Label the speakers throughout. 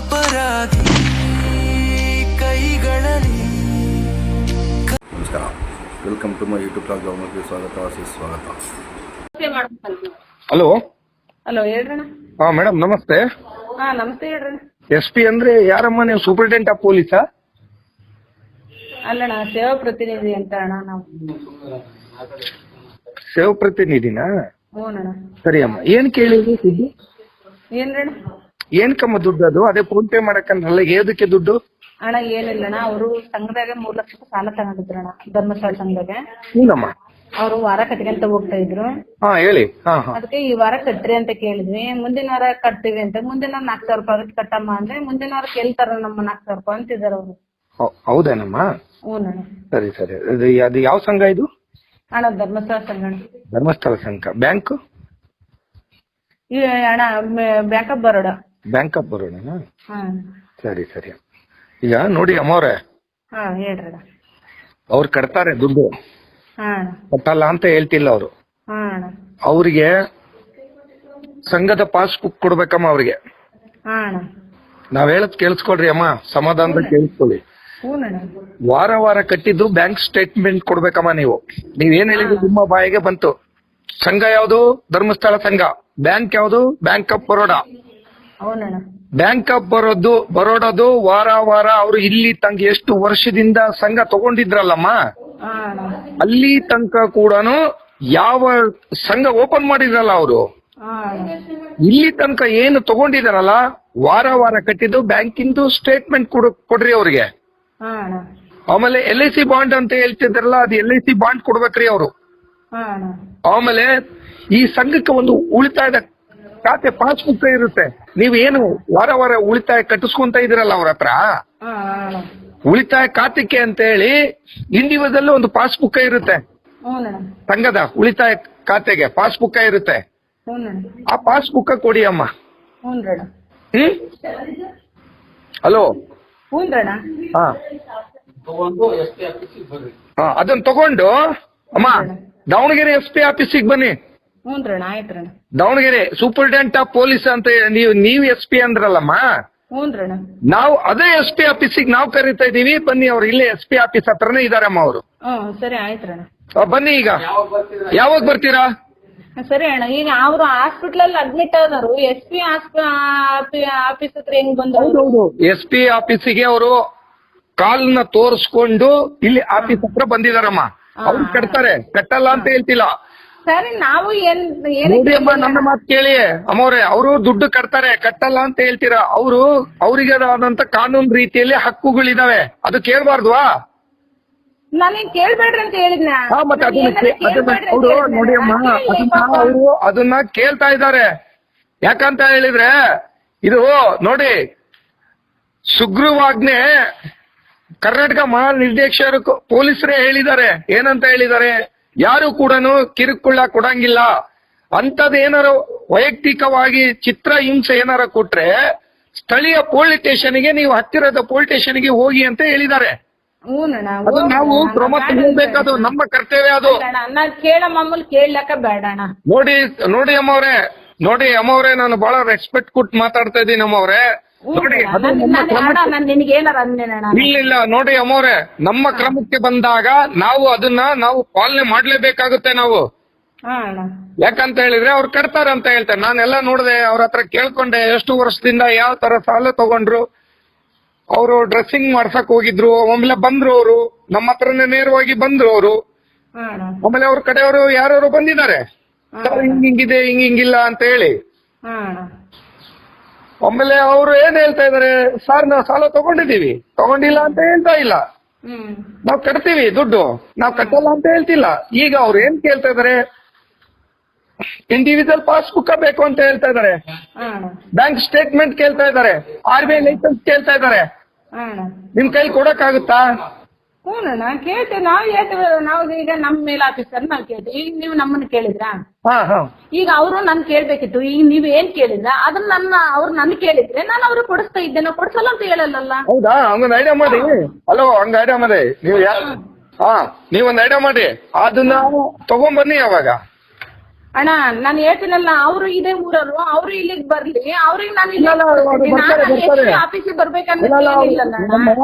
Speaker 1: ಅಪರಾಧಿ ಕೈಗಳಲ್ಲಿ
Speaker 2: ನಮಸ್ಕಾರ. Welcome to my YouTube blog ಗೌರ್ಮೆಂಟ್ಗೆ ಸ್ವಾಗತ ಸುಸ್ವಾಗತ
Speaker 3: ಹಲೋ
Speaker 4: ಹಲೋ ಹೇಳ್ರಣ್ಣ.
Speaker 3: ಹಾ ಮೇಡಮ್ ನಮಸ್ತೆ.
Speaker 4: ಹಾ ನಮಸ್ತೆ ಹೇಳ್ರಣ್ಣ.
Speaker 3: ಎಸ್ ಪಿ ಅಂದ್ರೆ ಯಾರಮ್ಮ ನೀವು ಸೂಪರಿಂಟೆಂಡೆಂಟ್ ಆಫ್ ಪೊಲೀಸಾ
Speaker 4: ಅಲ್ಲಣ್ಣ ಸೇವಾ ಪ್ರತಿನಿಧಿ ಅಂತ ಅಣ್ಣ ನಾವು.
Speaker 3: ಸೇವಾ ಪ್ರತಿನಿಧಿನಾ?
Speaker 4: ಹ್ಞೂ ಅಣ್ಣ
Speaker 3: ಸರಿ ಅಮ್ಮ ಏನ್ ಕೇಳಿದ್ರಿ ಸುದ್ದಿ
Speaker 4: ಏನ್ರಣ್ಣ?
Speaker 3: ಏನ್ಕಮ್ಮ ದುಡ್ಡು ಅದು? ಅದೇ ಫೋನ್ ಪೇ ಮಾಡಕ್ಕಂದ್ರಲ್ಲ ಏದಕ್ಕೆ ದುಡ್ಡು?
Speaker 4: ಅಣ್ಣ ಏನಿಲ್ಲಣ್ಣ ಅವರು ಸಂಘದಾಗ ಮೂರ್ ಲಕ್ಷ ರೂಪಾಯಿ ಸಾಲ ತಗೊಂಡಿದ್ರಣ್ಣ ಧರ್ಮಸ್ಥಳ ಸಂಘದಾಗ.
Speaker 3: ಹ್ಞೂನಮ್ಮ
Speaker 4: ಅವರು ವಾರ ಕಟ್ಕೊಂತ ಹೋಗ್ತಾ ಇದ್ರು.
Speaker 3: ಹಾ ಹೇಳಿ. ಹಾ ಹಾ.
Speaker 4: ಅದಕ್ಕೆ ಈ ವಾರ ಕಟ್ರಿ ಅಂತ ಕೇಳಿದ್ವಿ. ಮುಂದಿನ ವಾರ ಕಟ್ತೀವಿ ಅಂತ. ಮುಂದಿನ ವಾರ ನಾಲ್ಕು ಸಾವಿರ ರೂಪಾಯಿ ಆಗುತ್ತೆ ಕಟ್ಟಮ್ಮ ಅಂದ್ರೆ ಮುಂದಿನ ವಾರ ಕೇಳ್ತಾರ ನಮ್ಮ ನಾಲ್ಕು ಸಾವಿರ ರೂಪಾಯಿ ಅಂತಿದಾರ ಅವರು.
Speaker 3: ಹೌ- ಹೌದೇನಮ್ಮ?
Speaker 4: ಹ್ಞೂನಣ್ಣ
Speaker 3: ಸರಿ ಸರಿ. ಅದು ಅದು ಯಾವ ಸಂಘ ಇದು?
Speaker 4: ಅಣ್ಣ ಧರ್ಮಸ್ಥಳ ಸಂಘ ಅಣ್ಣ.
Speaker 3: ಧರ್ಮಸ್ಥಳ ಸಂಘ. ಬ್ಯಾಂಕ್?
Speaker 4: ಈ ಅಣ್ಣ bank of Baroda.
Speaker 3: Bank of ಬರೋಣ ಸರಿ ಸರಿ. ಈಗ ನೋಡಿ ಅಮ್ಮವ್ರೆ. ಅವ್ರು ಕಟ್ತಾರೆ ದುಡ್ಡು. ಕಟ್ಟಲ್ಲ ಅಂತ ಹೇಳ್ತಿಲ್ಲ ಅವರು. ಅವ್ರಿಗೆ ಸಂಘದ ಪಾಸ್ ಬುಕ್ ಕೊಡ್ಬೇಕಮ್ಮ ಅವ್ರಿಗೆ. ನಾವ್ ಹೇಳದ್ ಕೇಳಿಸ್ಕೊಳ್ರಿ ಅಮ್ಮ. ಸಮಾಧಾನದ ಕೇಳಿಸ್ಕೊಳ್ಳಿ. ವಾರ ವಾರ ಕಟ್ಟಿದ್ದು ಬ್ಯಾಂಕ್ ಸ್ಟೇಟ್ಮೆಂಟ್ ಕೊಡ್ಬೇಕಮ್ಮ ನೀವು. ನೀವ್ ಏನ್ ಹೇಳಿದ್ರು ನಿಮ್ಮ ಬಾಯಿಗೆ ಬಂತು. ಸಂಘ ಯಾವುದು? ಧರ್ಮಸ್ಥಳ ಸಂಘ. ಬ್ಯಾಂಕ್ ಯಾವುದು? Bank of Baroda bank of ಬರೋದು ಬರೋಡದು ವಾರ ವಾರ ಅವರು ಇಲ್ಲಿ ತಂಗ ಎಷ್ಟು ವರ್ಷದಿಂದ ಸಂಘ ತಗೊಂಡಿದ್ರಲ್ಲಮ್ಮ?
Speaker 4: ಹಾ ಅಣ್ಣ.
Speaker 3: ಅಲ್ಲಿ ತನಕ ಕೂಡ ಯಾವ ಸಂಘ ಓಪನ್ ಮಾಡಿದ್ರಲ್ಲ ಅವರು?
Speaker 4: ಹಾ ಅಣ್ಣ.
Speaker 3: ಇಲ್ಲಿ ತನಕ ಏನು ತಗೊಂಡಿದಾರಲ್ಲ ವಾರ ವಾರ ಕಟ್ಟಿದ್ದು ಬ್ಯಾಂಕಿಂದು ಸ್ಟೇಟ್ಮೆಂಟ್ ಕೊಡ್ರಿ ಅವ್ರಿಗೆ.
Speaker 4: ಹಾ ಅಣ್ಣ.
Speaker 3: ಆಮೇಲೆ ಎಲ್ ಐ ಸಿ ಬಾಂಡ್ ಅಂತ ಹೇಳ್ತಿದ್ರಲ್ಲ ಅದು ಎಲ್ ಐ ಸಿ ಬಾಂಡ್ ಕೊಡ್ಬೇಕ್ರಿ ಅವರು.
Speaker 4: ಹಾ ಅಣ್ಣ.
Speaker 3: ಆಮೇಲೆ ಈ ಸಂಘಕ್ಕೆ ಒಂದು ಉಳಿತಾಯದ ಖಾತೆ ಪಾಸ್ಬುಕ್ ಇರುತ್ತೆ. ನೀವು ಏನು ವಾರ ವಾರ ಉಳಿತಾಯ ಕಟ್ಟಿಸ್ಕೊಂತ ಇದಿರಲ್ಲ ಅವ್ರ ಹತ್ರ? ಉಳಿತಾಯ ಖಾತೆಗೆ ಅಂತ ಹೇಳಿ ಇಂಡಿವಿಜುವಲ್ ಒಂದು ಪಾಸ್ಬುಕ್ ಇರುತ್ತೆ.
Speaker 4: ಹ್ಞೂನಣ್ಣ
Speaker 3: ಸಂಘದ ಉಳಿತಾಯ ಖಾತೆಗೆ ಪಾಸ್ಬುಕ್ ಇರುತ್ತೆ.
Speaker 4: ಆ
Speaker 3: ಆ ಪಾಸ್ಬುಕ್ ಕೊಡಿ ಅಮ್ಮ. ಹ್ಮ್ ಹಲೋ? ಹಾ. ಅದನ್ನ ತಗೊಂಡು ಅಮ್ಮ ದಾವಣಗೆರೆ ಎಸ್ ಪಿ ಆಫೀಸಿಗೆ ಬನ್ನಿ. ದಾವಣಗೆರೆ ಸೂಪರಿಂಟೆಂಡೆಂಟ್ ಆಫ್ ಪೊಲೀಸ್ ಅಂತ ನೀವು ನೀವು ಎಸ್ ಪಿ ಅಂದ್ರಲ್ಲಮ್ಮ? ನಾವು ಅದೇ ಎಸ್ ಪಿ ಆಫೀಸಿಗೆ ನಾವು ಕರೀತಾ ಇದೀವಿ ಬನ್ನಿ ಅವ್ರು ಇಲ್ಲೇ ಎಸ್ ಪಿ ಆಫೀಸ್ ಹತ್ರನೇ ಇದಾರಮ್ಮ ಅವರು.
Speaker 4: ಸರಿ ಆಯ್ತ್ರಣ್ಣ
Speaker 3: ಬನ್ನಿ ಈಗ. ಯಾವಾಗ ಬರ್ತೀರಾ?
Speaker 4: ಸರಿ ಅಣ್ಣ ಈಗ ಅವರು ಹಾಸ್ಪಿಟ್ಲಲ್ಲಿ ಅಡ್ಮಿಟ್ ಆದರು ಎಸ್ ಪಿ ಆಫೀಸ್ ಹತ್ರ ಹೆಂಗ್ ಬಂದ್ರು?
Speaker 3: ಎಸ್ ಪಿ ಆಫೀಸಿಗೆ ಅವರು ಕಾಲ್ನ ತೋರಿಸ್ಕೊಂಡು ಇಲ್ಲಿ ಆಫೀಸ್ ಹತ್ರ ಬಂದಿದಾರಮ್ಮ. ಅವ್ರು ಕಟ್ತಾರೆ. ಕಟ್ಟಲ್ಲ ಅಂತ ಹೇಳ್ತಿಲ್ಲ.
Speaker 4: ಸರಿ ನಾವು ಏನ್
Speaker 3: ನೋಡಿ ಅಮ್ಮ ನನ್ನ ಮಾತು ಕೇಳಿ. ಅಮ್ಮವ್ರೆ ಅವರು ದುಡ್ಡು ಕಟ್ತಾರೆ ಕಟ್ಟಲ್ಲ ಅಂತ ಹೇಳ್ತೀರಾ? ಅವರು ಅವರಿಗೆ ಆದಂತ ಕಾನೂನು ರೀತಿಯಲ್ಲಿ ಹಕ್ಕುಗಳಿದಾವೆ. ಅದು ಕೇಳಬಾರ್ದು
Speaker 4: ನನಗೆ ಕೇಳ್ಬೇಡ್ರಿ ಅಂತ ಹೇಳಿದ್ನ.
Speaker 3: ಹಾ ಮತ್ತೆ ಅದನ್ನ ಅವರು ನೋಡಿ ಅಮ್ಮ ಅದನ್ನ ಅವರು ಅದನ್ನ ಕೇಳ್ತಾ ಇದ್ದಾರೆ. ಯಾಕಂತ ಹೇಳಿದ್ರೆ ಇದು ನೋಡಿ ಸುಗ್ರೀವಾಜ್ಞೆ ಕರ್ನಾಟಕ ಮಹಾನಿರ್ದೇಶಕರು ಪೊಲೀಸರೇ ಹೇಳಿದ್ದಾರೆ. ಏನಂತ ಹೇಳಿದ್ದಾರೆ? ಯಾರು ಕೂಡ ಕಿರುಕುಳ ಕೊಡಂಗಿಲ್ಲ. ಅಂತದ್ ಏನಾರು ವೈಯಕ್ತಿಕವಾಗಿ ಚಿತ್ರ ಹಿಂಸೆ ಏನಾರ ಕೊಟ್ರೆ ಸ್ಥಳೀಯ ಪೊಲೀಸ್ ಸ್ಟೇಷನ್ಗೆ ನೀವು ಹತ್ತಿರದ ಪೊಲೀಸ್ ಸ್ಟೇಷನ್ಗೆ ಹೋಗಿ ಅಂತ ಹೇಳಿದ್ದಾರೆ. ಅದು ನಾವು ಕ್ರಮ ತಗೊಳ್ಬೇಕದು ನಮ್ಮ ಕರ್ತವ್ಯ ಅದು.
Speaker 4: ಕೇಳಕ್ಕ
Speaker 3: ನೋಡಿ ನೋಡಿ ಅಮ್ಮವ್ರೆ ನೋಡಿ ಅಮ್ಮವ್ರೆ ನಾನು ಬಹಳ ರೆಸ್ಪೆಕ್ಟ್ ಕೊಟ್ಟು ಮಾತಾಡ್ತಾ ಇದ್ದೀನಿ ಅಮ್ಮವ್ರೆ. ಇಲ್ಲ. ಇಲ್ಲ ನೋಡಿ ಅಮ್ಮವ್ರೆ ನಮ್ಮ ಕ್ರಮಕ್ಕೆ ಬಂದಾಗ ನಾವು ಅದನ್ನ ನಾವು ಪಾಲನೆ ಮಾಡ್ಲೇಬೇಕಾಗುತ್ತೆ ನಾವು. ಯಾಕಂತ ಹೇಳಿದ್ರೆ ಅವ್ರು ಕಟ್ತಾರೆ ಅಂತ ಹೇಳ್ತಾರೆ. ನಾನೆಲ್ಲ ನೋಡಿದೆ ಅವ್ರ ಹತ್ರ ಕೇಳ್ಕೊಂಡೆ ಎಷ್ಟು ವರ್ಷದಿಂದ ಯಾವ ತರ ಸಾಲ ತಗೊಂಡ್ರು. ಅವರು ಡ್ರೆಸ್ಸಿಂಗ್ ಮಾಡ್ಸಕ್ ಹೋಗಿದ್ರು ಒಮ್ಮೆಲೆ ಬಂದ್ರು ಅವರು. ನಮ್ಮ ಹತ್ರನೇ ನೇರವಾಗಿ ಬಂದ್ರು ಅವರು. ಆಮೇಲೆ ಅವ್ರ ಕಡೆಯವರು ಯಾರು ಬಂದಿದ್ದಾರೆ? ಹಿಂಗಿದೆ ಹಿಂಗ್ ಹಿಂಗಿಲ್ಲ ಅಂತ ಹೇಳಿ.
Speaker 4: ಅಣ್ಣ
Speaker 3: ಅವರು ಏನ್ ಹೇಳ್ತಾ ಇದಾರೆ ಸರ್ ನಾವು ಸಾಲ ತಗೊಂಡಿದೀವಿ ತಗೊಂಡಿಲ್ಲ ಅಂತ ಹೇಳ್ತಾ ಇಲ್ಲ. ನಾವು ಕಟ್ತೀವಿ ದುಡ್ಡು. ನಾವು ಕಟ್ಟಲ್ಲ ಅಂತ ಹೇಳ್ತಿಲ್ಲ. ಈಗ ಅವ್ರು ಏನ್ ಕೇಳ್ತಾ ಇದಾರೆ ಇಂಡಿವಿಜುವಲ್ ಪಾಸ್ಬುಕ್ ಬೇಕು ಅಂತ ಹೇಳ್ತಾ ಇದಾರೆ. ಬ್ಯಾಂಕ್ ಸ್ಟೇಟ್ಮೆಂಟ್ ಕೇಳ್ತಾ ಇದಾರೆ. ಆರ್ ಬಿ ಐ ಲೈಸೆನ್ಸ್ ಕೇಳ್ತಾ ಇದಾರೆ. ನಿಮ್ ಕೈಲಿ ಕೊಡಕ್ಕಾಗುತ್ತಾ?
Speaker 4: ಹ್ಞೂನಣ್ಣ ಕೇಳ್ತೆ ನಾವು ಹೇಳ್ತೇವೆ ನಾವು ಈಗ ನಮ್ಮ ಮೇಲ್ ಆಫೀಸರ್ ನಾವು ಕೇಳ್ತೇವೆ ಈಗ ನೀವು ನಮ್ಮನ್ನ ಕೇಳಿದ್ರಾ?
Speaker 3: ಹಾ ಹಾ.
Speaker 4: ಈಗ ಅವರು ನನ್ ಕೇಳ್ಬೇಕಿತ್ತು ಈಗ ನೀವ್ ಏನ್ ಕೇಳಿದ್ರ? ಅದನ್ನ ನನ್ನ ಅವ್ರು ನನ್ ಕೇಳಿದ್ರೆ ನಾನು ಅವ್ರಿಗೆ ಕೊಡಿಸ್ತಾ ಇದ್ದೇನೆ ಕೊಡ್ಸಲ್ಲ ಅಂತ ಹೇಳಲ್ಲ
Speaker 3: ಹೌದಾ? ಹಂಗೊಂದ್ ಐಡಿಯಾ ಮಾಡಿ. ಹಲೋ ಹಂಗ ಐಡಿಯಾ ಮಾಡಿ. ನೀವು ಯಾ ಹಾ. ನೀವೊಂದ್ ಐಡಿಯಾ ಮಾಡಿ. ಅದನ್ನ ತಗೊಂಬನ್ನಿ ಅವಾಗ
Speaker 4: ಅಣ್ಣ ನಾನು ಹೇಳ್ತೀನಲ್ಲ ಅವರು ಇದೇ ಊರವರು ಅವರು ಇಲ್ಲಿಗೆ ಬರ್ಲಿ. ಅವ್ರಿಗೆ ನಾನು
Speaker 3: ಇಲ್ಲ, ಇಲ್ಲ, ಅವ್ರು ಬರ್ತಾರೆ, ಬರ್ತಾರೆ.
Speaker 4: ಆಫೀಸಿಗೆ ಬರ್ಬೇಕಂತ ಏನಿಲ್ಲಲ್ಲ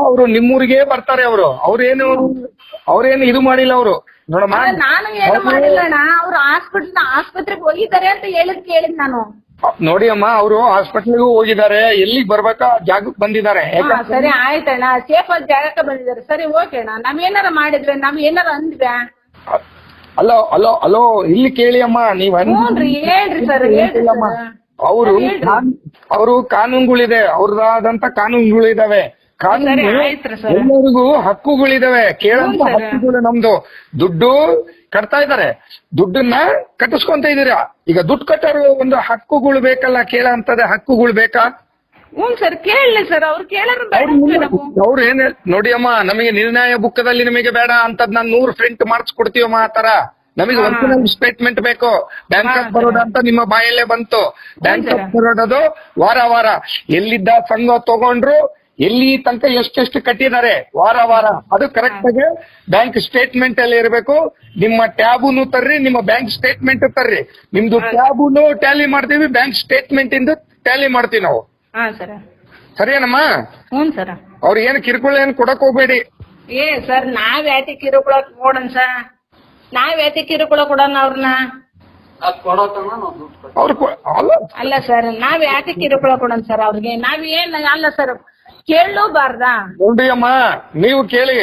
Speaker 3: ಅವರು ನಿಮ್ಮೂರಿಗೆ ಬರ್ತಾರೆ ಅವರು. ಅವ್ರೇನು ಅವ್ರೇನು ಇದು ಮಾಡಿಲ್ಲ ಅವರು. ನೋಡಮ್ಮ.
Speaker 4: ನಾನು ಏನು ಮಾಡಿಲ್ಲ ಅಣ್ಣ. ಅವ್ರು ಹಾಸ್ಪಿಟಲ್ ಆಸ್ಪತ್ರೆಗೆ ಹೋಗಿದ್ದಾರೆ ಅಂತ ಹೇಳಿದ್ ಕೇಳಿದ್ ನಾನು.
Speaker 3: ನೋಡಿ ಅಮ್ಮ ಅವರು ಹಾಸ್ಪಿಟ್ಲಿಗೂ ಹೋಗಿದ್ದಾರೆ. ಎಲ್ಲಿ ಬರ್ಬೇಕಾ? ಜಾಗಕ್ಕೆ ಬಂದಿದ್ದಾರೆ.
Speaker 4: ಹಾ,
Speaker 3: ಯಾಕಂದ್ರೆ
Speaker 4: ಸರಿ ಆಯ್ತಣ್ಣ. ಸೇಫ್ ಆಗಿ ಜಾಗಕ್ಕೆ ಬಂದಿದ್ದಾರೆ. ಸರಿ ಓಕೆ ಅಣ್ಣ. ನಾವ್ ಏನಾರ ಮಾಡಿದ್ರೆ ನಾವ್ ಏನಾರ ಅಂದ್ವ್ಯಾ?
Speaker 3: ಅಲೋ ಅಲೋ ಅಲೋ ಇಲ್ಲಿ ಕೇಳಿ ಅಮ್ಮ ನೀವ್ ಅಂದ್-
Speaker 4: ಹ್ಞೂನ್ರಿ ಹೇಳ್ರಿ ಸರ್ ಹೇಳ್ರಿ.
Speaker 3: ಅವರು ಅವರು ಕಾನೂನುಗಳಿದೆ ಅವ್ರದಾದಂತ ಕಾನೂನುಗಳಿದಾವೆ. ಕಾನೂನು
Speaker 4: ಸರಿ, ಆಯ್ತ್ರಿ ಸರ್.
Speaker 3: ಎಲ್ಲರಿಗೂ ಹಕ್ಕುಗಳಿದಾವೆ. ಕೇಳಂತ
Speaker 4: ಹ್ಞೂ ಸರ್.
Speaker 3: ಹಕ್ಕುಗಳು ನಮ್ದು. ದುಡ್ಡು ಕಟ್ತಾ ಇದಾರೆ ದುಡ್ಡನ್ನ ಕಟ್ಟಿಸ್ಕೊಂತ ಇದೀರಾ ಈಗ ದುಡ್ಡು ಕಟ್ಟೋರು ಒಂದು ಹಕ್ಕುಗಳು ಬೇಕಲ್ಲ ಕೇಳಂತದ ಹಕ್ಕುಗಳು ಬೇಕಾ?
Speaker 4: ಹ್ಞೂ ಸರ್ ಕೇಳಲಿ ಸರ್ ಅವ್ರು ಕೇಳಾರ ಬೇಡ ಅಂತೀವಿ ನಾವು.
Speaker 3: ಅವ್ರು ಏನ್ ಹೇಳ್- ನೋಡಿ ಅಮ್ಮ ನಮಗೆ ನಿರ್ಣಯ ಬುಕ್ಕದಲ್ಲಿ ನಿಮಗೆ ಬೇಡ ಅಂತದ್ ನಾನ್ ನೂರ್ ಪ್ರಿಂಟ್ ಮಾಡಿಸ್ಕೊಡ್ತೀವಮ್ಮ ಆ ತರ ನಮಗೆ ಒರಿಜಿನಲ್ ಸ್ಟೇಟ್ಮೆಂಟ್ ಬೇಕು. ಬ್ಯಾಂಕ್ ಆಫ್ ಬರೋಡಾ ಅಂತ ನಿಮ್ಮ ಬಾಯಲ್ಲೇ ಬಂತು. ಬ್ಯಾಂಕ್ ಆಫ್ ಬರೋಡದು ವಾರ ವಾರ ಎಲ್ಲಿದ್ದ ಸಂಘ ತಗೊಂಡ್ರು ಎಲ್ಲಿ ತನಕ ಎಷ್ಟೆಷ್ಟು ಕಟ್ಟಿದ್ದಾರೆ ವಾರ ವಾರ. ಅದು ಕರೆಕ್ಟ್ ಆಗಿ ಬ್ಯಾಂಕ್ ಸ್ಟೇಟ್ಮೆಂಟ್ ಅಲ್ಲಿ ಇರಬೇಕು. ನಿಮ್ಮ ಟ್ಯಾಬುನು ತರ್ರಿ ನಿಮ್ಮ ಬ್ಯಾಂಕ್ ಸ್ಟೇಟ್ಮೆಂಟ್ ತರ್ರಿ. ನಿಮ್ದು ಟ್ಯಾಬುನು ಟ್ಯಾಲಿ ಮಾಡ್ತೀವಿ ಬ್ಯಾಂಕ್ ಸ್ಟೇಟ್ಮೆಂಟ್ ಇಂದ ಟ್ಯಾಲಿ ಮಾಡ್ತೀವಿ ನಾವು.
Speaker 4: ಹಾ ಸರ್.
Speaker 3: ಸರಿಯೇನಮ್ಮ?
Speaker 4: ಹ್ಞೂ ಸರ್.
Speaker 3: ಅವ್ರ ಏನ್ ಕಿರುಕುಳ ಏನ್ ಕೊಡಕ್ ಹೋಗ್ಬೇಡಿ.
Speaker 4: ಏ ಸರ್ ನಾವ್ ಯಾತಿ ಕಿರುಕುಳ ಕೊಡೋಣ ಸರ್? ನಾವ್ ಯಾತಿ ಕಿರುಕುಳ ಕೊಡೋಣ ಅವ್ರನ್ನ?
Speaker 3: ಅವ್ರ ಕೊ- ಅಲ್ಲ.
Speaker 4: ಅಲ್ಲ ಸರ್ ನಾವ್ ಯಾತಿ ಕಿರುಕುಳ ಕೊಡೋಣ ಸರ್ ಅವ್ರಿಗೆ? ನಾವ್ ಏನ್ ಅಲ್ಲ ಸರ್ ಕೇಳಲೂಬಾರ್ದಾ
Speaker 3: ನೋಡಿ ಅಮ್ಮ ನೀವು ಕೇಳಿ.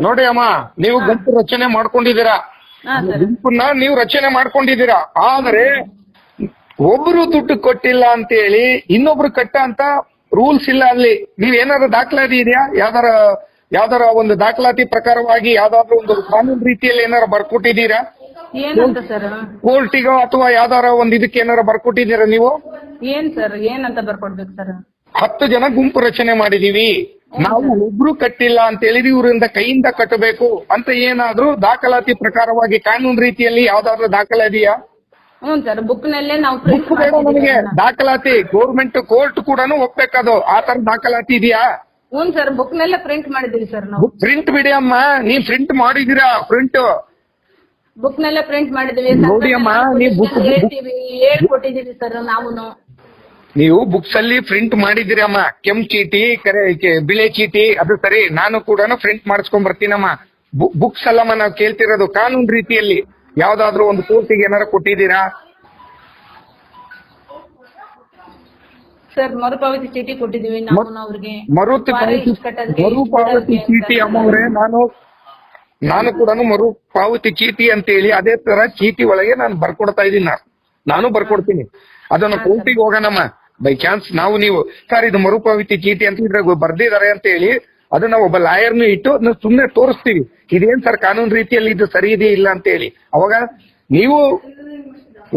Speaker 3: ನೋಡಿ ಅಮ್ಮ ನೀವು ಗುಂಪು ರಚನೆ ಮಾಡ್ಕೊಂಡಿದ್ದೀರಾ.
Speaker 4: ಹಾ ಸರ್.
Speaker 3: ಗುಂಪನ್ನ ನೀವು ರಚನೆ ಮಾಡ್ಕೊಂಡಿದ್ದೀರಾ. ಆದ್ರೆ ಒಬ್ರು ದುಡ್ಡು ಕೊಟ್ಟಿಲ್ಲ ಅಂತ ಹೇಳಿ ಇನ್ನೊಬ್ರು ಕಟ್ಟ ಅಂತ ರೂಲ್ಸ್ ಇಲ್ಲ ಅಲ್ಲಿ. ನೀವ್ ಏನಾದ್ರು ದಾಖಲಾತಿ ಇದೆಯಾ? ಯಾವ್ದಾರ ಯಾವ್ದಾರ ಒಂದು ದಾಖಲಾತಿ ಪ್ರಕಾರವಾಗಿ ಯಾವ್ದಾದ್ರು ಒಂದು ಕಾನೂನು ರೀತಿಯಲ್ಲಿ ಏನಾರ ಬರ್ಕೊಟ್ಟಿದ್ದೀರಾ?
Speaker 4: ಏನಂತ ಸರ್
Speaker 3: ಕೋರ್ಟಿಗೋ ಅಥವಾ ಯಾವ್ದಾರ ಒಂದ್ ಇದಕ್ಕೆ ಏನಾರ ಬರ್ಕೊಟ್ಟಿದ್ದೀರಾ ನೀವು?
Speaker 4: ಏನ್ ಸರ್ ಏನಂತ ಬರ್ಕೊಡ್ಬೇಕು ಸರ್
Speaker 3: ಹತ್ತು ಜನ ಗುಂಪು ರಚನೆ ಮಾಡಿದೀವಿ ನಾವು ಒಬ್ರು ಕಟ್ಟಿಲ್ಲ ಅಂತ ಹೇಳಿದ್ರೆ ಇವರಿಂದ ಕೈಯಿಂದ ಕಟ್ಟಬೇಕು. ಅಂತ ಏನಾದ್ರೂ ದಾಖಲಾತಿ ಪ್ರಕಾರವಾಗಿ ಕಾನೂನು ರೀತಿಯಲ್ಲಿ ಯಾವ್ದಾದ್ರು ದಾಖಲೆ ಇದೆಯಾ
Speaker 4: ಹ್ಞೂ ಸರ್ ಬುಕ್ ನಲ್ಲೇ ನಾವು ಪ್ರಿಂಟ್
Speaker 3: ಬುಕ್ ಬೇಡ ನಮಗೆ. ದಾಖಲಾತಿ ಗೌರ್ಮೆಂಟ್ ಕೋರ್ಟ್ ಕೂಡ ಹೋಗ್ಬೇಕದು ಆ ತರ ದಾಖಲಾತಿ ಇದೆಯಾ?
Speaker 4: ಹ್ಞೂ ಸರ್ ಬುಕ್ ನಲ್ಲೇ ಪ್ರಿಂಟ್ ಮಾಡಿದೀವಿ ಸರ್ ನಾವು.
Speaker 3: ಪ್ರಿಂಟ್ ಬಿಡಿ ಅಮ್ಮ. ನೀವ್ ಪ್ರಿಂಟ್ ಮಾಡಿದೀರಾ ಪ್ರಿಂಟ್
Speaker 4: ಬುಕ್ ನಲ್ಲೇ ಪ್ರಿಂಟ್ ಮಾಡಿದೀವಿ
Speaker 3: ನೋಡಿ ಅಮ್ಮ, ನೀವು ಬುಕ್
Speaker 4: ಹೇಳ್ತೀವಿ ಹೇಳ್ಕೊಟ್ಟಿದೀವಿ ಸರ್ ನಾವು
Speaker 3: ನೀವು ಬುಕ್ಸ್ ಅಲ್ಲಿ ಪ್ರಿಂಟ್ ಮಾಡಿದಿರಮ್ಮ ಕೆಂಪ್ ಚೀಟಿ ಕರೆ ಕೆ- ಬಿಳೆ ಚೀಟಿ ಅದು ಸರಿ. ನಾನು ಕೂಡ ಪ್ರಿಂಟ್ ಮಾಡಿಸ್ಕೊಂಡ್ ಬರ್ತೀನಮ್ಮ. ಬುಕ್ಸ್ ಅಲ್ಲಮ್ಮ ನಾವು ಕೇಳ್ತಿರೋದು ಕಾನೂನು ರೀತಿಯಲ್ಲಿ. ಯಾವ್ದಾದ್ರು ಒಂದು ಪೂರ್ತಿಗೆ ಏನಾರ ಕೊಟ್ಟಿದ್ದೀರಾ?
Speaker 4: ಸರ್ ಮರುಪಾವತಿ ಚೀಟಿ ಕೊಟ್ಟಿದೀವಿ ನಾವು ಅವ್ರಿಗೆ
Speaker 3: ಮರುಪಾವತಿ ಚೀಟಿ ಅಮ್ಮವ್ರೆ ನಾನು ನಾನು ಕೂಡ ಮರುಪಾವತಿ ಚೀಟಿ ಅಂತ ಹೇಳಿ ಅದೇ ತರ ಚೀಟಿ ಒಳಗೆ ನಾನು ಬರ್ಕೊಡ್ತಾ ಇದೀನಿ ನಾನು. ನಾನು ಬರ್ಕೊಡ್ತೀನಿ. ಅದನ್ನ ಕೋರ್ಟಿಗೆ ಹೋಗೋಣಮ್ಮ. ಬೈ ಚಾನ್ಸ್ ನಾವು ನೀವು ಸರ್ ಇದು ಮರುಪಾವತಿ ಚೀಟಿ ಅಂತ ಇದ್ರೆ ಬರ್ದಿದ್ದಾರೆ ಅಂತ ಹೇಳಿ ಅದನ್ನ ಒಬ್ಬ ಲಾಯರ್ನು ಇಟ್ಟು ಅದನ್ನ ಸುಮ್ನೆ ತೋರಿಸ್ತೀವಿ. ಇದೇನ್ ಸರ್ ಕಾನೂನು ರೀತಿಯಲ್ಲಿ ಇದು ಸರಿ ಇದೆಯಾ ಇಲ್ಲ ಅಂತ ಹೇಳಿ. ಅವಾಗ ನೀವು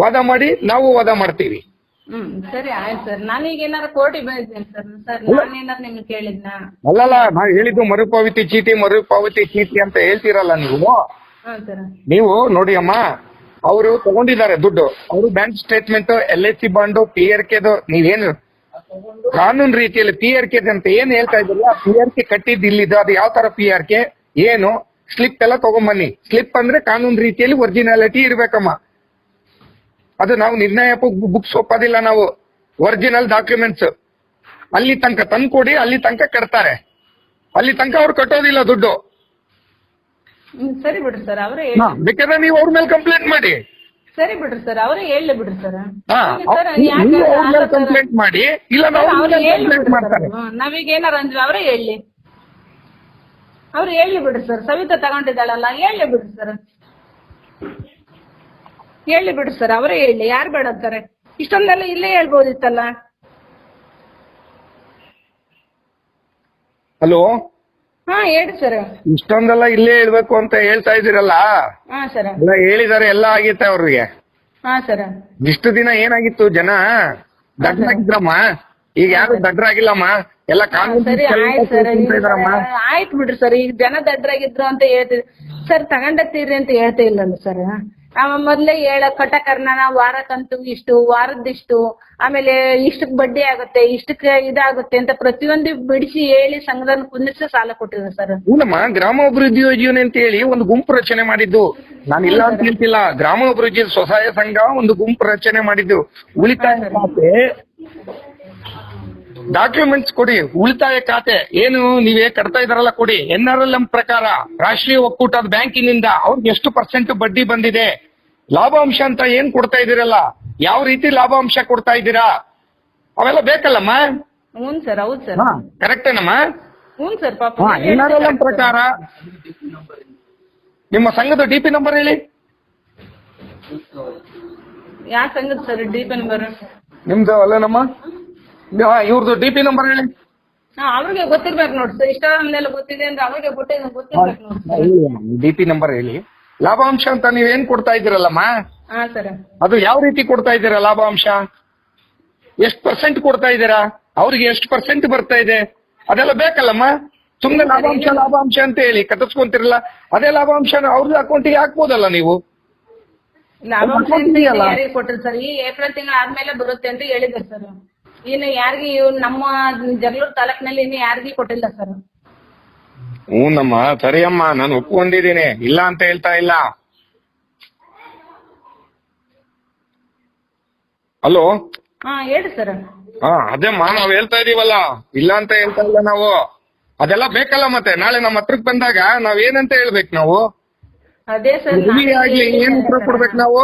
Speaker 3: ವಾದ ಮಾಡಿ ನಾವು ವಾದ ಮಾಡ್ತೀವಿ.
Speaker 4: ಹ್ಮ್ ಸರಿ ಆಯ್ತು ಸರ್. ನಾನೀಗ ಏನಾರ ಕೋರ್ಟಿಗೆ ಬಂದಿದ್ದೇನೆ ಸರ್. ಸರ್ ನಾನೇನಾರ ನಿಮ್ಗೆ ಕೇಳಿದ್ನಾ?
Speaker 3: ಅಲ್ಲಲ್ಲ ನಾ ಹೇಳಿದ್ದು ಮರುಪಾವತಿ ಚೀಟಿ ಮರುಪಾವತಿ ಚೀಟಿ ಅಂತ ಹೇಳ್ತೀರಲ್ಲ ನೀವು?
Speaker 4: ಹಾ ಸರ್.
Speaker 3: ನೀವು ನೋಡಿ ಅಮ್ಮ ಅವರು ತಗೊಂಡಿದ್ದಾರೆ ದುಡ್ಡು. ಅವರು bank statement L I C bond P R ಕೆದು ನೀವೇನು ಕಾನೂನು ರೀತಿಯಲ್ಲಿ ಪಿ ಆರ್ ಕೆ ಅಂತ ಏನ್ ಹೇಳ್ತಾ ಇದ್ರಲ್ಲ ಪಿ ಆರ್ ಕೆ ಕಟ್ಟಿದ್ದು ಇಲ್ಲಿದ್ದು ಅದು ಯಾವ ತರ ಪಿ ಆರ್ ಕೆ ಏನು? ಸ್ಲಿಪ್ ಎಲ್ಲ ತಗೊಂಬನ್ನಿ. ಸ್ಲಿಪ್ ಅಂದ್ರೆ ಕಾನೂನು ರೀತಿಯಲ್ಲಿ ಒರಿಜಿನಾಲಿಟಿ ಇರ್ಬೇಕಮ್ಮ. ಅದು ನಾವು ನಿರ್ಣಯ ಬುಕ್ಸ್ ಒಪ್ಪೋದಿಲ್ಲ ನಾವು. ಒರಿಜಿನಲ್ ಡಾಕ್ಯುಮೆಂಟ್ಸ್ ಅಲ್ಲಿ ತನಕ ತಂದ್ಕೊಡಿ ಅಲ್ಲಿ ತನಕ ಕಟ್ತಾರೆ. ಅಲ್ಲಿ ತನಕ ಅವ್ರು ಕಟ್ಟೋದಿಲ್ಲ ದುಡ್ಡು.
Speaker 4: ಸರಿ ಬಿಡ್ರಿ ಸರ್ ಅವರೇ
Speaker 3: ಬೇಕಾದ್ರೆ ನೀವು ಅವ್ರ ಮೇಲೆ ಕಂಪ್ಲೇಂಟ್ ಮಾಡಿ.
Speaker 4: ಸರಿ ಬಿಡ್ರಿ ಸರ್ ಅವರೇ ಹೇಳಿ ಬಿಡ್ರಿ ಸರ್.
Speaker 3: ಕಂಪ್ಲೇಂಟ್ ಮಾಡಿ ಇಲ್ಲ ಕಂಪ್ಲೇಂಟ್ ಮಾಡ್ತಾರೆ.
Speaker 4: ನಾವೀಗ ಏನಾರ ಅಂದ್ವಿ ಅವರೇ ಹೇಳಿ. ಅವ್ರು ಹೇಳಿ ಬಿಡ್ರಿ ಸರ್ ಸವಿತಾ ತಗೊಂಡಿದ್ದಾಳಲ್ಲ ಹೇಳಿ ಬಿಡ್ರಿ ಸರ್. ಹೇಳಿ ಬಿಡ್ರಿ ಸರ್ ಅವರೇ ಹೇಳಿ ಯಾರು ಬೇಡ ಅಂತಾರೆ. ಇಷ್ಟೊಂದೆಲ್ಲ ಇಲ್ಲೇ ಹೇಳ್ಬೋದಿತ್ತಲ್ಲ.
Speaker 3: ಹಲೋ
Speaker 4: ಹಾ ಹೇಳಿ ಸರ್
Speaker 3: ಇಷ್ಟೊಂದೆಲ್ಲ ಇಲ್ಲೇ ಇರ್ಬೇಕು ಅಂತ ಹೇಳ್ತಾ ಇದೀರಲ್ಲ
Speaker 4: ಹಾ ಸರ್
Speaker 3: ಎಲ್ಲ ಹೇಳಿದಾರೆ ಎಲ್ಲ ಆಗಿತ್ತ ಅವ್ರಿಗೆ.
Speaker 4: ಹಾ ಸರ್
Speaker 3: ಇಷ್ಟು ದಿನ ಏನಾಗಿತ್ತು ಜನ? ದಡ್ಡರಾಗಿದ್ರಮ್ಮ ಈಗ ಯಾರು ದಡ್ಡರಾಗಿಲ್ಲಮ್ಮ? ಎಲ್ಲ
Speaker 4: ಸರಿ ಆಯ್ತು ಸರ್ ಬಿಡ್ರಿ ಸರ್ ಈಗ ಜನ ದಡ್ಡರಾಗಿದ್ರು ಅಂತ ಹೇಳ್ತಿದ್ರು ಸರ್ ತಗೊಂಡತ್ತೀರಿ ಅಂತ ಹೇಳ್ತಾ ಇಲ್ಲ ಸರ್ ಮೊದ್ಲೇ ಹೇಳ ಕಟಕರ್ನ ವಾರಕ್ಕಂತೂ ಇಷ್ಟು ವಾರದಿಷ್ಟು ಆಮೇಲೆ ಇಷ್ಟಕ್ ಬಡ್ಡಿ ಆಗುತ್ತೆ ಇಷ್ಟಕ್ಕೆ ಇದಾಗುತ್ತೆ ಅಂತ ಪ್ರತಿಯೊಂದು ಬಿಡಿಸಿ ಹೇಳಿ ಸಂಘದ ಕುಂದಿಸಿ ಸಾಲ ಕೊಟ್ಟಿದ್ರು ಸರ್.
Speaker 3: ಹೂನಮ್ಮ ಗ್ರಾಮಾಭಿವೃದ್ಧಿ ಯೋಜನೆ ಅಂತ ಹೇಳಿ ಒಂದು ಗುಂಪು ರಚನೆ ಮಾಡಿದ್ದು. ನಾನು ಇಲ್ಲ ಅಂತ ಹೇಳ್ತಿಲ್ಲ. ಗ್ರಾಮಾಭಿವೃದ್ಧಿ ಸ್ವಸಹಾಯ ಸಂಘ ಒಂದು ಗುಂಪು ರಚನೆ ಮಾಡಿದ್ದು. ಉಳಿತಾಯ ಖಾತೆ. ಡಾಕ್ಯುಮೆಂಟ್ಸ್ ಕೊಡಿ. ಉಳಿತಾಯ ಖಾತೆ. ಏನು, ನೀವೇ ಕಟ್ತಾ ಇದಾರಲ್ಲ ಕೊಡಿ. ಎನ್ ಆರ್ ಎಲ್ ಎಂ ಪ್ರಕಾರ ರಾಷ್ಟ್ರೀಯ ಒಕ್ಕೂಟದ ಬ್ಯಾಂಕಿನಿಂದ ಅವ್ರಿಗೆ ಎಷ್ಟು ಪರ್ಸೆಂಟ್ ಬಡ್ಡಿ ಬಂದಿದೆ? ಲಾಭಾಂಶ ಅಂತ ಏನ್ ಕೊಡ್ತಾ ಇದೀರಲ್ಲ ಯಾವ ರೀತಿ ಲಾಭಾಂಶ ಕೊಡ್ತಾ ಇದ್ದೀರಾ? ಅವೆಲ್ಲ ಬೇಕಲ್ಲಮ್ಮ?
Speaker 4: ಹ್ಞೂ ಸರ್ ಹೌದು ಸರ್.
Speaker 3: ಕರೆಕ್ಟ್ ಏನಮ್ಮ
Speaker 4: ಹ್ಞೂ ಸರ್ ಪಾಪ
Speaker 3: ಹಾ ಪ್ರಕಾರ? ನಿಮ್ಮ ಸಂಘದ ಡಿ ಪಿ ನಂಬರ್ ಹೇಳಿ.
Speaker 4: ಯಾವ ಸಂಘದ ಸರ್ ಡಿ ಪಿ ನಂಬರ್?
Speaker 3: ನಿಮ್ದು ಅಲ್ಲೇನಮ್ಮ? ಇವ್ರದ್ದು ಡಿ ಪಿ ನಂಬರ್ ಹೇಳಿ.
Speaker 4: ಹಾ ಅವ್ರಿಗೆ ಗೊತ್ತಿರ್ಬೇಕು ನೋಡಿ ಸರ್. ಇಷ್ಟರಲ್ಲೆಲ್ಲ ಗೊತ್ತಿದೆ ಅಂದ್ರೆ ಅವ್ರಿಗೆ ಗೊತ್ತಿರ್ಬೇಕು ನೋಡಿ
Speaker 3: ಡಿ ಪಿ ನಂಬರ್ ಹೇಳಿ. ಲಾಭಾಂಶ ಅಂತ ನೀವೇನ್ ಕೊಡ್ತಾ ಇದ್ದೀರಲ್ಲಮ್ಮ?
Speaker 4: ಹಾ ಸರ್.
Speaker 3: ಅದು ಯಾವ ರೀತಿ ಕೊಡ್ತಾ ಇದ್ದೀರಾ ಲಾಭಾಂಶ? ಎಷ್ಟು ಪರ್ಸೆಂಟ್ ಕೊಡ್ತಾ ಇದ್ದೀರಾ? ಅವ್ರಿಗೆ ಎಷ್ಟು ಪರ್ಸೆಂಟ್ ಬರ್ತಾ ಇದೆ? ಅದೆಲ್ಲ ಬೇಕಲ್ಲಮ್ಮ? ಸುಮ್ನೆ ಲಾಭಾಂಶ ಲಾಭಾಂಶ ಅಂತ ಹೇಳಿ ಕಟ್ಟಿಸ್ಕೊಂತಿರಲ್ಲ ಅದೇ ಲಾಭಾಂಶ ಅವ್ರದ್ದು ಅಕೌಂಟಿಗೆ ಹಾಕ್ಬೋದಲ್ಲ ನೀವು?
Speaker 4: ಲಾಭಾಂಶ ಅಂತ ಸರ್? ಈ ಏಪ್ರಿಲ್ ತಿಂಗಳ ಆದ್ಮೇಲೆ ಬರುತ್ತೆ ಅಂತ ಹೇಳಿದ್ರು ಸರ್. ಇನ್ನು ಯಾರಿಗೂ ಇವ್ ನಮ್ಮ ಜಗಳೂರು ತಾಲೂಕಿನಲ್ಲಿ ಇನ್ನು ಯಾರಿಗೂ ಕೊಟ್ಟಿಲ್ಲ ಸರ್.
Speaker 3: ಹ್ಞೂನಮ್ಮ ಸರಿಯಮ್ಮ ನಾನು ಒಪ್ಕೊಂಡಿದ್ದೀನಿ. ಇಲ್ಲ ಅಂತ ಹೇಳ್ತಾ ಇಲ್ಲ. ಹಲೋ?
Speaker 4: ಹಾ ಹೇಳಿ ಸರ್.
Speaker 3: ಹಾ ಅದೇಮ್ಮ ನಾವ್ ಹೇಳ್ತಾ ಇದೀವಲ್ಲ. ಇಲ್ಲ ಅಂತ ಹೇಳ್ತಾ ಇಲ್ಲ ನಾವು. ಅದೆಲ್ಲ ಬೇಕಲ್ಲ ಮತ್ತೆ? ನಾಳೆ ನಮ್ಮ ಹತ್ರಕ್ ಬಂದಾಗ ನಾವ್ ಏನಂತ ಹೇಳ್ಬೇಕು ನಾವು?
Speaker 4: ಅದೇ ಸರ್
Speaker 3: ಆಗ್ಲಿ ಏನ್ ಉತ್ತರ ಕೊಡ್ಬೇಕು ನಾವು?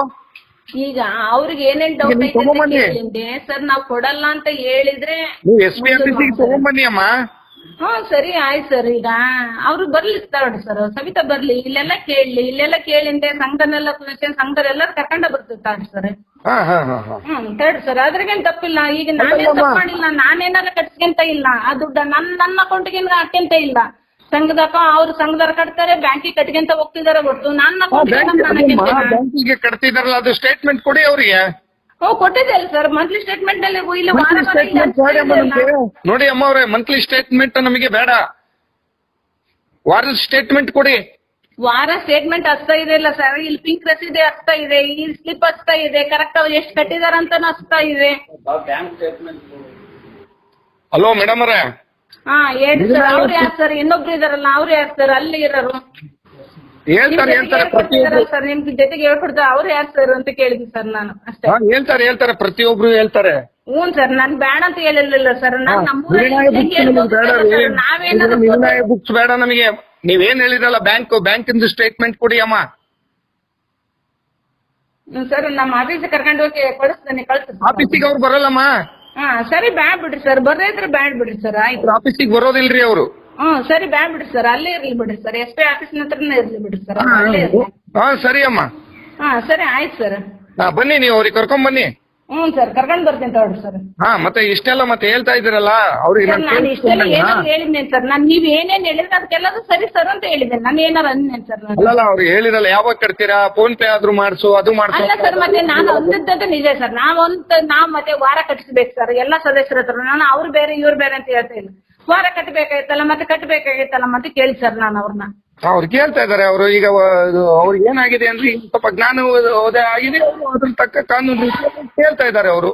Speaker 4: ಈಗ ಅವ್ರಿಗೆ ಏನೇನ್ ಡೌಟ್
Speaker 3: ನೀವು ತಗೊಂಬನ್ನಿ.
Speaker 4: ಐತೆ ಸರ್ ನಾವ್ ಕೊಡಲ್ಲ ಅಂತ ಹೇಳಿದ್ರೆ
Speaker 3: ನೀವು ಎಸ್ ಪಿ ಆಫೀಸಿಗೆ ತಗೊಂಡ್ಬನ್ನಿ ಅಮ್ಮ.
Speaker 4: ಹಾ ಸರಿ ಆಯ್ತು ಸರ್. ಈಗ ಅವ್ರು ಬರ್ಲಿ ತಗೊಳ್ಳಿ ಸರ್. ಸವಿತಾ ಬರ್ಲಿ ಇಲ್ಲೆಲ್ಲ ಕೇಳಲಿ ಇಲ್ಲೆಲ್ಲ ಕೇಳಿಂದೆ ಸಂಘನೆಲ್ಲ ಕುಳಿಸಿ ಸಂಘದೆಲ್ಲ ಕರ್ಕೊಂಡ ಬರ್ತಿರ್ತಾರೆ ಸರ್.
Speaker 3: ಹಾ ಹಾ
Speaker 4: ಸರ್. ಅದ್ರಾಗೇನ್ ತಪ್ಪಿಲ್ಲ. ಈಗ ನಾನೇನ್. ತಪ್ಪು ಮಾಡಿಲ್ಲ ನಾನೇನಾರ ಕಟ್ಸ್ಕೊಂತ ಇಲ್ಲ. ಆ ದುಡ್ಡ ನನ್ ನನ್ನ ಅಕೌಂಟ್ಗೆ ಹಾಕ್ಯಂತ ಇಲ್ಲ. ಸಂಘದ ಅವ್ರು ಸಂಘದವ್ರು ಕಟ್ತಾರೆ ಬ್ಯಾಂಕಿಗೆ ಕಟ್ಕೊಂತ ಹೋಗ್ತಿದಾರೆ ಹೊರ್ತು. ನನ್ನ ಅಕೌಂಟ್
Speaker 3: ಬ್ಯಾಂಕಿಗೆ ಕಟ್ತಿದಾರಲ್ಲ ಅದು ಸ್ಟೇಟ್ಮೆಂಟ್ ಕೊಡಿ ಅವ್ರಿಗೆ.
Speaker 4: ಓ ಕೊಟ್ಟಿದೆ ಅಲ್ಲ ಸರ್ ಮಂತ್ಲಿ ಸ್ಟೇಟ್ಮೆಂಟ್ ಅಲ್ಲಿ ಇಲ್ಲ ವಾರ ವಾರ ಇಲ್ಲ.
Speaker 3: ಸ್ಟೇಟ್ಮೆಂಟ್
Speaker 4: ಅಂತ ಹೇಳಿದ್ರಲ್ಲ.
Speaker 3: ನೋಡಿ ಅಮ್ಮ ಅವ್ರೆ ಮಂತ್ಲಿ ಸ್ಟೇಟ್ಮೆಂಟ್ ನಮಗೆ ಬೇಡ. ವಾರದ ಸ್ಟೇಟ್ಮೆಂಟ್ ಕೊಡಿ.
Speaker 4: ವಾರ ಸ್ಟೇಟ್ಮೆಂಟ್ ಹಚ್ತಾ ಇದೆ ಇಲ್ಲ ಸರ್ ಇಲ್ಲಿ ಪಿಂಕ್ ರಸೀದಿ ಹಚ್ತಾ ಇದೆ ಈ ಸ್ಲಿಪ್ ಹಚ್ತಾ ಇದೆ. ಕರೆಕ್ಟ್ ಅವ್ರು ಎಷ್ಟು ಕಟ್ಟಿದಾರ ಅಂತ ಹಚ್ತಾ ಇದೆ.
Speaker 3: ಹಲೋ ಮೇಡಮ್ ಅವ್ರೆ.
Speaker 4: ಹಾ ಹೇಳಿ ಸರ್ ಅವ್ರು ಯಾರು ಸರ್ ಇನ್ನೊಬ್ರು ಇದಾರಲ್ಲ ಅವ್ರು ಯಾರು ಸರ್ ಅಲ್ಲಿ ಇರೋರು.
Speaker 3: ಹೇಳ್ತಾರೆ ಹೇಳ್ತಾರೆ ಪ್ರತಿಯೊಬ್ರು.
Speaker 4: ಸರ್? ನಿಮ್ ಜೊತೆಗೆ ಹೇಳ್ಕೊಡ್ತಾರೆ ಅವ್ರು ಯಾರು ಸರ್ ಅಂತ ಕೇಳಿದ್ವಿ ಸರ್ ನಾನು ಅಷ್ಟೇ.
Speaker 3: ಹಾ, ಹೇಳ್ತಾರೆ ಹೇಳ್ತಾರೆ ಪ್ರತಿಯೊಬ್ರು ಹೇಳ್ತಾರೆ.
Speaker 4: ಹ್ಞೂ ಸರ್ ನಾನ್ ಬೇಡ ಅಂತ ಹೇಳಿರ್ಲಿಲ್ಲ ಸರ್. ನಾನ್
Speaker 3: ನಿರ್ಣಯ ಬುಕ್ಸ್ ನಮಗೆ ಬೇಡ ರೀ ಇದು
Speaker 4: ನಾವೇನಾದ್ರು
Speaker 3: ನಿರ್ಣಯ ಬುಕ್ಸ್ ಬೇಡ ನಮಗೆ. ನೀವೇನ್ ಹೇಳಿರಲ್ಲ ಬ್ಯಾಂಕ್ ಬ್ಯಾಂಕಿಂದು ಸ್ಟೇಟ್ಮೆಂಟ್ ಕೊಡಿ ಅಮ್ಮ.
Speaker 4: ಸರ್ ನಮ್ಮ ಆಫೀಸ್ ಕರ್ಕೊಂಡು ಹೋಗಿ ಕಳಿಸ್ತಾನೆ ಕಳ್ಸಿ
Speaker 3: ಆಫೀಸಿಗೆ ಅವ್ರು ಬರಲ್ಲಮ್ಮ.
Speaker 4: ಹಾ ಸರಿ ಬ್ಯಾಡ್ ಬಿಡ್ರಿ ಸರ್. ಬರದೇ ಇದ್ರೆ ಬ್ಯಾಡ್ ಬಿಡ್ರಿ ಸರ್ ಆಯ್ತು.
Speaker 3: ಆಫೀಸಿಗೆ ಬರೋದಿಲ್ರಿ ಅವರು.
Speaker 4: ಹ್ಮ್ ಸರಿ ಬ್ಯಾಡ್ ಬಿಡ್ರಿ ಸರ್ ಅಲ್ಲೇ ಇರ್ಲಿ ಬಿಡ್ರಿ ಸರ್ ಎಸ್ ಪಿ ಆಫೀಸ್ ಹತ್ರನೇ ಇರ್ಲಿ ಬಿಡ್ರಿ ಸರ್ ಅಲ್ಲೇ ಇರ್ಲಿ.
Speaker 3: ಹಾ ಸರಿ ಅಮ್ಮ.
Speaker 4: ಹಾ ಸರಿ ಆಯ್ತು ಸರ್
Speaker 3: ಹಾ ಬನ್ನಿ ನೀವು ಅವ್ರಿಗೆ ಕರ್ಕೊಂಡ್ ಬನ್ನಿ.
Speaker 4: ಹ್ಞೂ ಸರ್ ಕರ್ಕೊಂಡ್ ಬರ್ತೀನಿ ತಗೊಳ್ರಿ ಸರ್
Speaker 3: ಹಾ ಮತ್ತೆ ಇಷ್ಟೆಲ್ಲ ಮತ್ತೆ ಹೇಳ್ತಾ ಇದ್ದೀರಲ್ಲ ಅವ್ರಿಗೆ
Speaker 4: ಸರ್
Speaker 3: ನಾನು
Speaker 4: ನಾನು ಇಷ್ಟೆಲ್ಲ ಹೇಳಿದ್ದೇನೆ ಸರ್ ನಾನು ನೀವ್ ಏನೇನ್ ಹೇಳಿದ್ರೆ ಅದಕ್ಕೆಲ್ಲದು ಸರಿ ಸರ್ ಅಂತ ಹೇಳಿದ್ದೇನೆ ನಾನು ಏನಾರು ಅಂದೇನೆ ಸರ್ ನಾನು?
Speaker 3: ಅಲ್ಲಲ್ಲ ಅವ್ರು ಹೇಳಿರಲ್ಲ ಯಾವಾಗ ಕಟ್ತೀರಾ? ಫೋನ್ ಪೇ ಆದ್ರೂ ಮಾಡ್ಸು ಅದು ಮಾಡ್ಸು
Speaker 4: ಅಲ್ಲ ಸರ್ ಮತ್ತೆ ನಾನು ಅಂದಿದ್ದಂತ ನಿಜ ಸರ್ ನಾವೊಂದು ನಾವ್ ಮತ್ತೆ ವಾರ ಕಟ್ಟಿಸ್ಬೇಕು ಸರ್ ಎಲ್ಲಾ ಸದಸ್ಯರ ಹತ್ರ. ನಾನು ಅವ್ರು ಬೇರೆ ಇವ್ರು ಬೇರೆ ಅಂತ ಹೇಳ್ತಾ ಇಲ್ಲ. ವಾರ ಕಟ್ಟಬೇಕಾಗಿತ್ತಲ್ಲ ಮತ್ತೆ ಕಟ್ಟಬೇಕಾಗಿತ್ತಲ್ಲ ಮತ್ತೆ ಕೇಳಿ ಸರ್ ನಾನು ಅವ್ರನ್ನ.
Speaker 3: ಅವ್ರು ಕೇಳ್ತಾ ಇದಾರೆ ಅವರು ಈಗ ಅವ್ರಿಗೆ ಏನಾಗಿದೆ ಅಂದ್ರೆ ಸ್ವಲ್ಪ ಜ್ಞಾನ ಆಗಿದೆ ಅವ್ರು ಅದ್ರ ತಕ್ಕ ಕಾನೂನು ಕೇಳ್ತಾ ಇದ್ದಾರೆ ಅವರು.